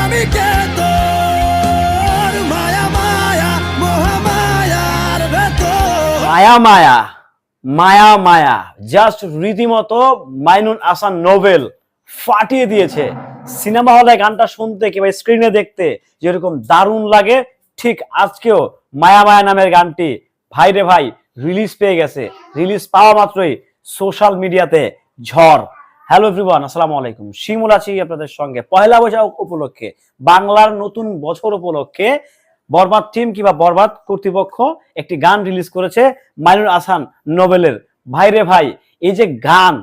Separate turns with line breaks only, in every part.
আমি কে তোর মায়া মায়া মহামায়ার ভেতর।
মায়া মায়া মায়া মায়া জাস্ট রীতিমতো মাইনুন আসান নোবেল ফাটিয়ে দিয়েছে। সিনেমা হলে গানটা শুনতে কিংবা স্ক্রিনে দেখতে যেরকম দারুণ লাগে, ঠিক আজকেও মায়া মায়া নামের গানটি ভাই রে ভাই রিলিজ পেয়ে গেছে। রিলিজ পাওয়া মাত্রই সোশ্যাল মিডিয়াতে ঝড়। হ্যালো এভরিওয়ান আসসালামু আলাইকুম। শিমুল আছি আপনাদের সঙ্গে। পয়লা বৈশাখ উপলক্ষে, বাংলার নতুন বছর উপলক্ষে বরবাদ টিম কিংবা বরবাদ কর্তৃপক্ষ একটি গান রিলিজ করেছে মাইনুল আসান নোবেলের। ভাই রে ভাই, এই যে গান,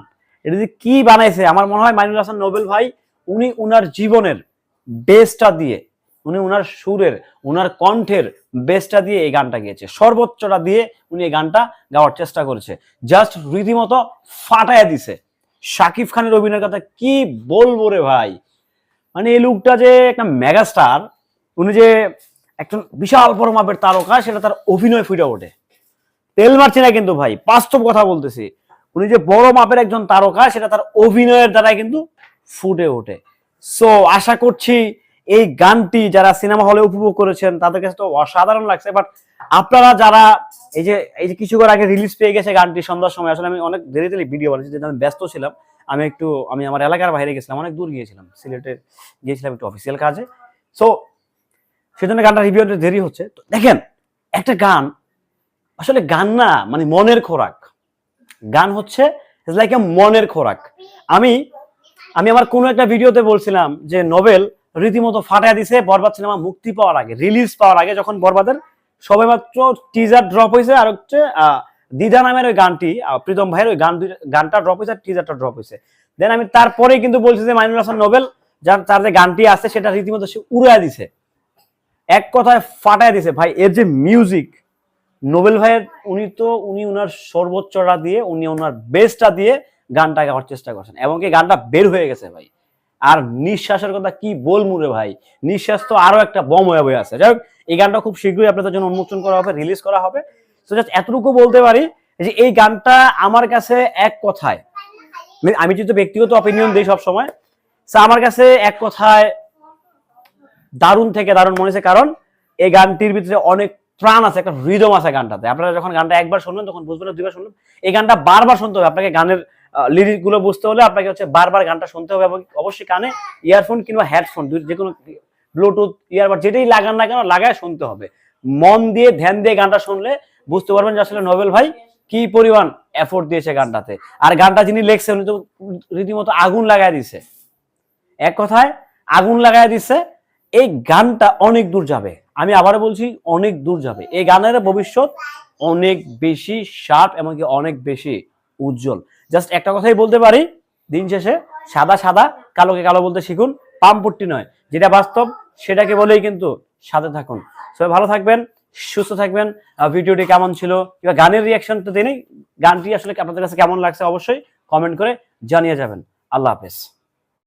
এটা যে কি বানাইছে? আমার মনে হয় মাইনুল আসান নোবেল ভাই, উনি উনার জীবনের বেসটা দিয়ে, উনি উনার সুরের, উনার কণ্ঠের বেসটা দিয়ে এই গানটা গিয়েছে। সর্বোচ্চটা দিয়ে উনি এই গানটা গাওয়ার চেষ্টা করেছে। জাস্ট রীতিমতো ফাটায়া দিছে। শাকিব খানের অভিনয়ের কথা কি বলব রে ভাই? মানে এই লুকটা যে একটা মেগাস্টার, উনি যে একজন বিশাল বড় মাপের তারকা, সেটা তার অভিনয় ফুটে ওঠে। তেল মারছি না কিন্তু ভাই, বাস্তব কথা বলতেছি। উনি যে বড় মাপের একজন তারকা, সেটা তার অভিনয়ের দ্বারাই কিন্তু ফুটে ওঠে। সো আশা করছি এই গানটি যারা সিনেমা হলে উপভোগ করেছেন, তাদের কাছে তো অসাধারণ লাগছে। বাট আপনারা যারা এই যে এই যে কিছুক্ষণ আগে রিলিজ পেয়ে গেছে গানটি সন্ধ্যার সময়, আসলে আমি অনেক দেরি দেরি ভিডিও বানিয়েছি যেহেতু আমি ব্যস্ত ছিলাম। আমি একটু, আমি আমার এলাকার বাইরে গেছিলাম, অনেক দূর গিয়েছিলাম, সিলেটে গিয়েছিলাম একটু অফিসিয়াল কাজে। সো সেজন্য গানটা রিভিউ দেরি হচ্ছে। তো দেখেন, একটা গান, আসলে গান না মানে মনের খোরাক। গান হচ্ছে লাইক এ মনের খোরাক। আমি আমি আমার কোনো একটা ভিডিওতে বলছিলাম যে নোবেল রীতিমতো ফাটায় দিছে, বরবাদ সিনেমা মুক্তি পাওয়ার আগে রিলিজ পাওয়ার আগে যখন বরবাদের, সবেমাত্র টিজার ড্রপ হয়েছে আর হচ্ছে দিদা নামের ওই গানটি প্রীতম ভাইয়ের ওই গান গানটা ড্রপ হয়েছে টিজারটা ড্রপ হয়েছে দেন আমি তারপরেই কিন্তু বলছি যে মাইনুল হাসান নোবেল, যার, তার যে গানটি আছে সেটা রীতিমতো সে উড়ায় দিছে। এক কথায় ফাটায় দিছে। ভাই, এর যে মিউজিক নোবেল ভাইয়ের, উনি তো, উনি ওনার সর্বোচ্চটা দিয়ে, উনি ওনার বেস্টটা দিয়ে গানটা গাওয়ার চেষ্টা করছেন। এবং কি গানটা বের হয়ে গেছে ভাই। আর নিঃশ্বাসের কথা কি বলমু রে ভাই? নিঃশ্বাস তো আরও একটা বম হয়ে আছে। যাই হোক, এই গানটা খুব শীঘ্রই আপনাদের জন্য উন্মোচন করা হবে রিলিজ করা হবে। তো জাস্ট এতটুকু বলতে পারি যে এই গানটা আমার কাছে এক কথায় আমি- আমি যেহেতু ব্যক্তিগত অপিনিয়ন দিই সব সময় আমার কাছে এক কথায় দারুণ থেকে দারুণ মনে হয়েছে। কারণ এই গানটির ভিতরে অনেক প্রাণ আছে, একটা হৃদম আছে গানটাতে। আপনারা যখন গানটা একবার শুনলেন, তখন বুঝবেন দুইবার শুনলেন, এই গানটা বারবার শুনতে হবে। আপনাকে গানের লিরিকগুলো বুঝতে হলে আপনাকে হচ্ছে বারবার গানটা শুনতে হবে এবং অবশ্যই কানে ইয়ারফোন কিংবা হেডফোন যে কোনো ব্লুটুথ ইয়ারবাড যেটাই লাগান না কেন, লাগায় শুনতে হবে। মন দিয়ে, ধ্যান দিয়ে গানটা শুনলে বুঝতে পারবেন যে আসলে নোবেল ভাই কি পরিমাণ এফোর্ট দিয়েছে গানটাতে। আর গানটা যিনি লেখছেন, উনি তো রীতিমতো আগুন লাগায় দিছে। এক কথায়, আগুন লাগায় দিছে, এই গানটা অনেক দূর যাবে। আমি আবারও বলছি, অনেক দূর যাবে। এই গানের ভবিষ্যৎ অনেক বেশি শার্প এমনকি অনেক বেশি উজ্জ্বল। জাস্ট একটা কথাই বলতে পারি, দিন শেষে সাদা সাদা, কালোকে কালো বলতে শিখুন পামপট্টি নয়। যেটা বাস্তব, সেটাকে বলেই কিন্তু সাথে থাকুন। সবাই ভালো থাকবেন, সুস্থ থাকবেন। ভিডিওটি কেমন ছিল, কিংবা গানের রিয়াকশন তো দিনই, গানটি আসলে আপনাদের কাছে কেমন লাগছে অবশ্যই কমেন্ট করে জানিয়ে যাবেন। আল্লাহ হাফেজ।